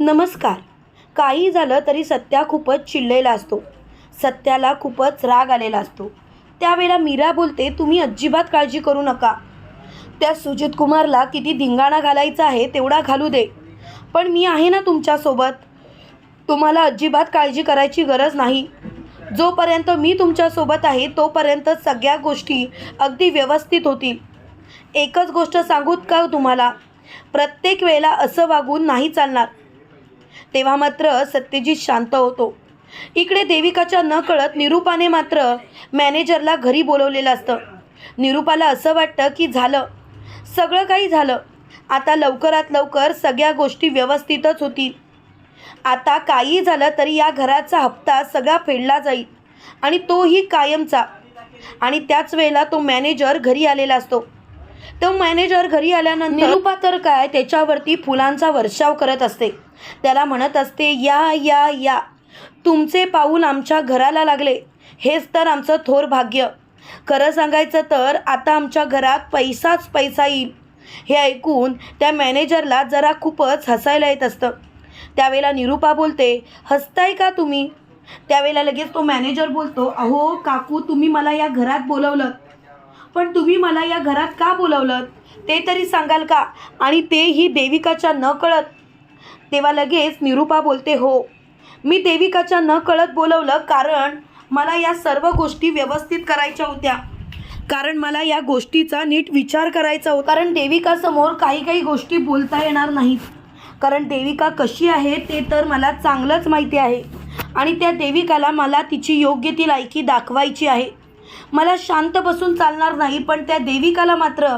नमस्कार. काही झालं तरी सत्या खूपच चिडलेला असतो. सत्याला खूपच राग आलेला असतो. त्यावेळेला मीरा बोलते तुम्ही अजिबात काळजी करू नका. त्या सुजित कुमारला किती धिंगाणा घालायचा आहे तेवढा घालू दे. पण मी आहे ना तुमच्यासोबत. तुम्हाला अजिबात काळजी करायची गरज नाही. जोपर्यंत मी तुमच्यासोबत आहे तोपर्यंत सगळ्या गोष्टी अगदी व्यवस्थित होतील. एकच गोष्ट सांगूत का तुम्हाला? प्रत्येक वेळेला असं वागून नाही चालणार. तेव्हा मात्र सत्यजित शांत होतो. इकडे देविकाच्या न कळत निरूपाने मात्र मॅनेजरला घरी बोलवलेलं असतं. निरूपाला असं वाटतं की झालं. सगळं काही झालं. आता लवकरात लवकर सगळ्या गोष्टी व्यवस्थितच होतील. आता काही झालं तरी या घराचा हप्ता सगळा फेडला जाईल आणि तोही कायमचा. आणि त्याच वेळेला तो मॅनेजर घरी आलेला असतो. तो मॅनेजर घरी आल्यानंतर निरूपा तर काय त्याच्यावरती फुलांचा वर्षाव करत असते. त्याला म्हणत असते या या या. तुमचे पाऊल आमच्या घराला लागले. हेच तर आमचं थोर भाग्य. खरं सांगायचं तर आता आमच्या घरात पैसाच पैसा येईल. हे ऐकून त्या मॅनेजरला जरा खूपच हसायला येत असतं. त्यावेळेला निरूपा बोलते हसताय का तुम्ही? त्यावेळेला लगेच तो मॅनेजर बोलतो अहो काकू तुम्ही मला या घरात बोलवलं पण तुम्ही मला या घरात का बोलवलं ते तरी सांगाल का? आणि तेही देविकाच्या न कळत तेव्हा लगेच निरूपा बोलते हो. मी देविकाच्या न कळत बोलवलं कारण मला या सर्व गोष्टी व्यवस्थित करायच्या होत्या. कारण मला या गोष्टीचा नीट विचार करायचा होता. कारण देविकासमोर काही काही गोष्टी बोलता येणार नाहीत. कारण देविका कशी आहे ते तर मला चांगलंच माहिती आहे. आणि त्या देविकाला मला तिची योग्य ती लायकी दाखवायची आहे. मला शांत बसून चालणार नाही पण त्या देविकाला मात्र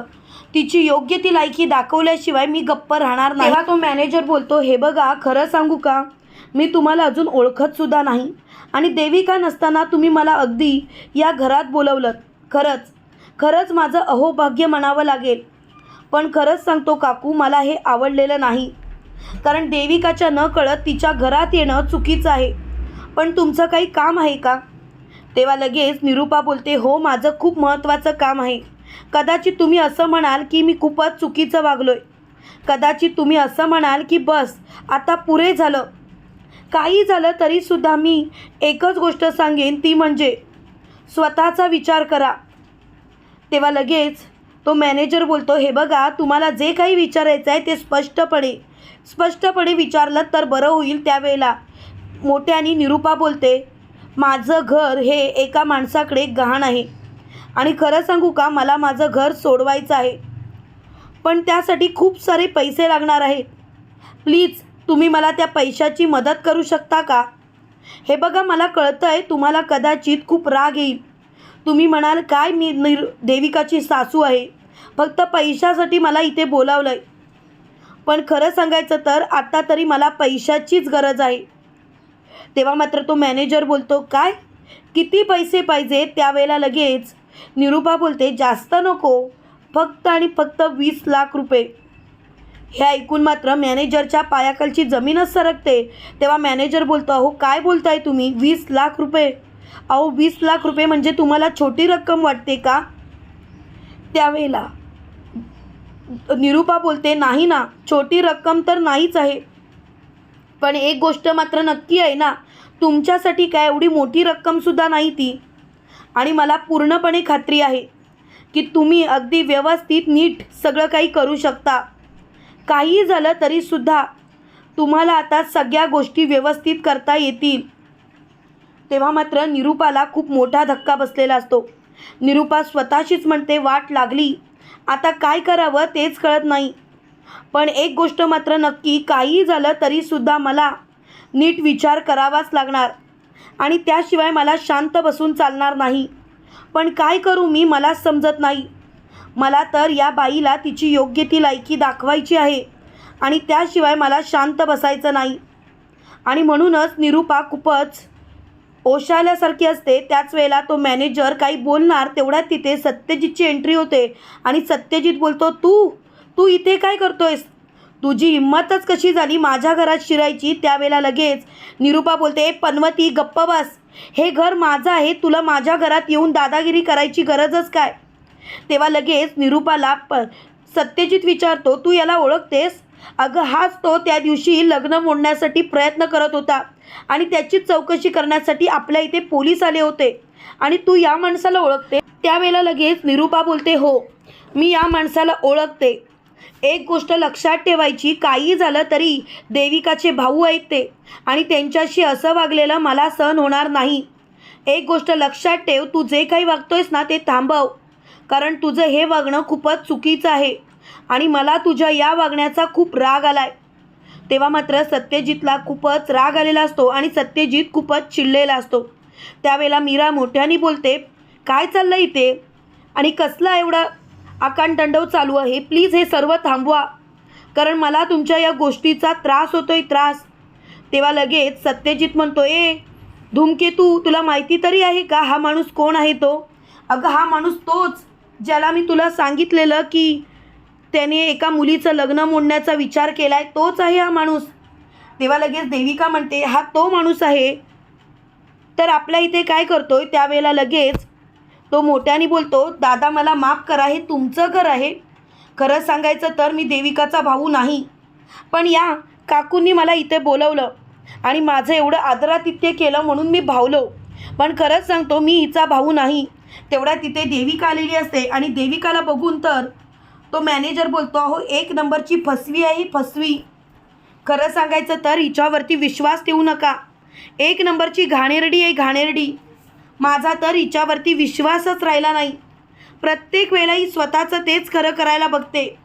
तिची योग्य ती लायकी दाखवल्याशिवाय मी गप्प राहणार नाही. तेव्हा तो मॅनेजर बोलतो हे बघा खरं सांगू का? मी तुम्हाला अजून ओळखत सुद्धा नाही. आणि देविका नसताना तुम्ही मला अगदी या घरात बोलवलं खरंच खरंच माझं अहोभाग्य म्हणावं लागेल. पण खरंच सांगतो काकू मला हे आवडलेलं नाही. कारण देविकाच्या न कळत तिच्या घरात येणं चुकीचं आहे. पण तुमचं काही काम आहे का? तेव्हा लगेच निरूपा बोलते हो माझं खूप महत्त्वाचं काम आहे. कदाचित तुम्ही असं म्हणाल की मी खूपच चुकीचं वागलोय. कदाचित तुम्ही असं म्हणाल की बस आता पुरे झालं. काही झालं तरीसुद्धा मी एकच गोष्ट सांगेन ती म्हणजे स्वतःचा विचार करा. तेव्हा लगेच तो मॅनेजर बोलतो हे बघा तुम्हाला जे काही विचारायचं आहे ते स्पष्टपणे स्पष्टपणे विचारलं तर बरं होईल त्यावेळेला. मोठ्याने निरूपा बोलते माझं घर हे एका माणसाकडे गहाण आहे. आणि खरं सांगू का मला माझं घर सोडवायचं आहे. पण त्यासाठी खूप सारे पैसे लागणार आहेत. प्लीज तुम्ही मला त्या पैशाची मदत करू शकता का? हे बघा मला कळतं आहे तुम्हाला कदाचित खूप राग येईल. तुम्ही म्हणाल काय मी निर देविकाची सासू आहे? फक्त पैशासाठी मला इथे बोलावलं आहे पण खरं सांगायचं तर आत्ता तरी मला पैशाचीच गरज आहे. तेव्हा मात्र तो मॅनेजर बोलतो काय? किती पैसे पाहिजे त्यावेळेला लगेच. निरूपा बोलते जास्त नको. फक्त आणि फक्त वीस लाख रुपये. हे ऐकून मात्र मॅनेजरच्या पायाखालची जमीनच सरकते. तेव्हा मॅनेजर बोलतो अहो काय बोलताय तुम्ही? वीस लाख रुपये. अहो वीस लाख रुपये म्हणजे तुम्हाला छोटी रक्कम वाटते का? त्यावेळेला निरूपा बोलते नाही ना छोटी रक्कम तर नाहीच आहे. पण एक गोष्ट मात्र नक्की आहे ना तुमच्यासाठी काय एवढी मोठी रक्कमसुद्धा नाही ती. आणि मला पूर्णपणे खात्री आहे की तुम्ही अगदी व्यवस्थित नीट सगळं काही करू शकता. काहीही झालं तरीसुद्धा तुम्हाला आता सगळ्या गोष्टी व्यवस्थित करता येतील. तेव्हा मात्र निरूपाला खूप मोठा धक्का बसलेला असतो. निरूपा स्वतःशीच म्हणते वाट लागली. आता काय करावं तेच कळत नाही. पण एक गोष्ट मात्र नक्की काहीही झालं तरीसुद्धा मला नीट विचार करावाच लागणार. आणि त्याशिवाय मला शांत बसून चालणार नाही. पण काय करू मी मला समजत नाही. मला तर या बाईला तिची योग्य ती लायकी दाखवायची आहे आणि त्याशिवाय मला शांत बसायचं नाही. आणि म्हणूनच निरूपा खूपच ओशाल्यासारखी असते. त्याच वेळेला तो मॅनेजर काही बोलणार तेवढ्यात तिथे सत्यजितची एंट्री होते आणि सत्यजित बोलतो तू तू इथे काय करतोयस? तुझी हिंमतच कशी झाली माझ्या घरात शिरायची? त्यावेळेला लगेच निरूपा बोलते पनवती गप्प बस. हे घर माझं आहे. तुला माझ्या घरात येऊन दादागिरी करायची गरजच काय? तेव्हा लगेच निरूपाला प सत्यजित विचारतो तू याला ओळखतेस? अगं हाच तो त्या दिवशी लग्न मोडण्यासाठी प्रयत्न करत होता आणि त्याची चौकशी करण्यासाठी आपल्या इथे पोलीस आले होते. आणि तू या माणसाला ओळखते? त्यावेळेला लगेच निरूपा बोलते हो मी या माणसाला ओळखते. एक गोष्ट लक्षात ठेवायची काही झालं तरी देविकाचे भाऊ आहेत ते. आणि त्यांच्याशी असं वागलेलं मला सहन होणार नाही. एक गोष्ट लक्षात ठेव तू जे काही वागतोयस ना ते थांबव. कारण तुझं हे वागणं खूपच चुकीचं आहे. आणि मला तुझ्या या वागण्याचा खूप राग आला आहे तेव्हा मात्र सत्यजितला खूपच राग आलेला असतो आणि सत्यजित खूपच चिडलेला असतो. त्यावेळेला मीरा मोठ्याने बोलते काय चाललं इथे? आणि कसला एवढा आकांडंडव चालू आहे. प्लीज हे सर्व थांबवा. कारण मला तुमच्या या गोष्टीचा त्रास होतोय त्रास. तेव्हा लगेच सत्यजित म्हणतो ए धूमकेतू तुला माहिती तरी आहे का हा माणूस कोण आहे तो? अगं हा माणूस तोच ज्याला मी तुला सांगितलेलं की त्याने एका मुलीचं लग्न मोडण्याचा विचार केला आहे तोच आहे हा माणूस. तेव्हा लगेच देविका म्हणते हा तो माणूस आहे. तर आपल्या इथे काय करतोय? त्यावेळेला लगेच तो मोठ्याने बोलतो दादा मला माफ करा हे तुमचं घर आहे. खरं सांगायचं तर मी देविकाचा भाऊ नाही. पण या काकूंनी मला इथे बोलवलं आणि माझं एवढं आदरातिथ्य केलं म्हणून मी भावलो. पण खरंच सांगतो मी हिचा भाऊ नाही. तेवढ्या तिथे देविका आलेली असते आणि देविकाला बघून तर तो मॅनेजर बोलतो अहो एक नंबरची फसवी आहे ही फसवी. खरं सांगायचं तर हिच्यावरती विश्वास ठेवू नका. एक नंबरची घाणेरडी आहे घाणेरडी. माझा तर हिच्यावरती विश्वासच राहिला नाही. प्रत्येक वेळाही ही स्वतःचं तेच खरं करायला बघते.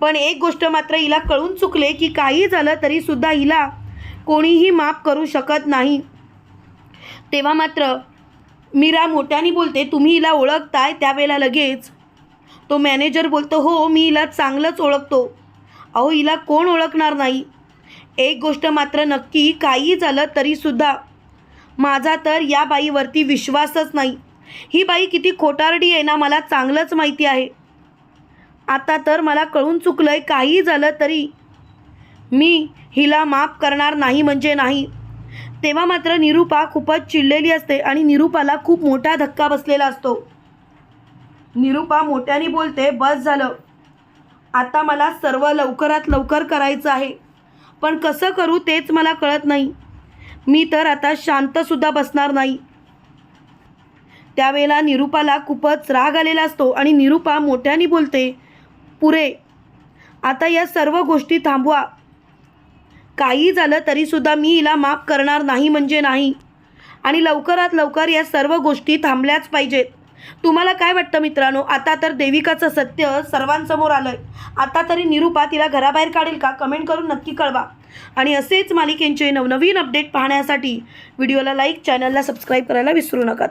पण एक गोष्ट मात्र हिला कळून चुकले की काही झालं तरीसुद्धा हिला कोणीही माफ करू शकत नाही. तेव्हा मात्र मीरा मोठ्याने बोलते तुम्ही हिला ओळखताय? त्यावेळेला लगेच. तो मॅनेजर बोलतो हो मी हिला चांगलंच ओळखतो. अहो हिला कोण ओळखणार नाही? एक गोष्ट मात्र नक्की काही झालं तरीसुद्धा माझा तर या बाईवरती विश्वासच नाही. ही बाई किती खोटारडी आहे ना मला चांगलंच माहिती आहे. आता तर मला कळून चुकलं आहे काही झालं तरी. मी हिला माफ करणार नाही म्हणजे नाही. तेव्हा मात्र निरूपा खूपच चिडलेली असते आणि निरूपाला खूप मोठा धक्का बसलेला असतो. निरूपा मोठ्याने बोलते बस झालं. आता मला सर्व लवकरात लवकर करायचं आहे. पण कसं करू तेच मला कळत नाही. मी तर आता शांतसुद्धा बसणार नाही. त्यावेळेला निरूपाला खूपच राग आलेला असतो आणि निरूपा मोठ्याने बोलते पुरे आता या सर्व गोष्टी थांबवा. काही झालं तरीसुद्धा मी हिला माफ करणार नाही म्हणजे नाही. आणि लवकरात लवकर या सर्व गोष्टी थांबल्याच पाहिजेत. तुम्हाला काय वाटतं मित्रांनो? आता तर देविकाचं सत्य सर्वांसमोर आलं आहे आता तरी निरूपा तिला घराबाहेर काढेल का? कमेंट करून नक्की कळवा. आणि असेच मालिकेंचे नवनवीन अपडेट पाहण्यासाठी व्हिडिओला लाईक चॅनलला सबस्क्राईब करायला विसरू नका.